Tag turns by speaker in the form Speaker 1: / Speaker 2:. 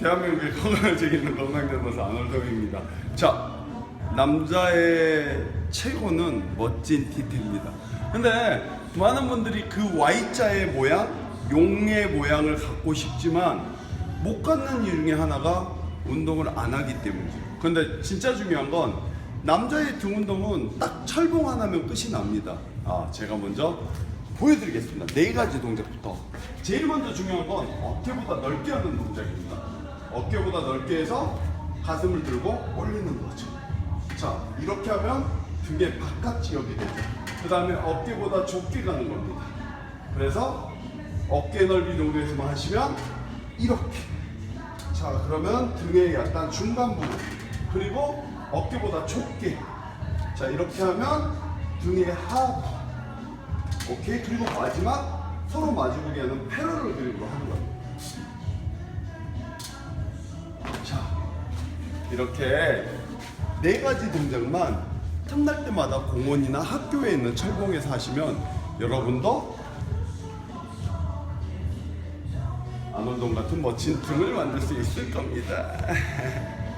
Speaker 1: 대한민국의 건강을 지키는 건강대모사 아놀동입니다. 자, 남자의 최고는 멋진 티트입니다. 근데 많은 분들이 그 Y자의 모양, 용의 모양을 갖고 싶지만 못 갖는 이유 중에 하나가 운동을 안 하기 때문이죠. 근데 진짜 중요한 건 남자의 등 운동은 딱 철봉 하나면 끝이 납니다. 아, 제가 먼저 보여드리겠습니다. 네 가지 동작부터. 제일 먼저 중요한 건 어깨보다 넓게 하는 동작입니다. 어깨보다 넓게 해서 가슴을 들고 올리는 거죠. 자, 이렇게 하면 등의 바깥 지역이 되죠. 그 다음에 어깨보다 좁게 가는 겁니다. 그래서 어깨 넓이 정도에서만 하시면 이렇게. 자, 그러면 등의 약간 중간 부분. 그리고 어깨보다 좁게. 자, 이렇게 하면 등의 하부. 오케이. 그리고 마지막 서로 마주보게 하는 패러럴 그립으로 하는 이렇게 네 가지 동작만 틈날 때마다 공원이나 학교에 있는 철봉에서 하시면 여러분도 안원동 같은 멋진 등을 만들 수 있을 겁니다.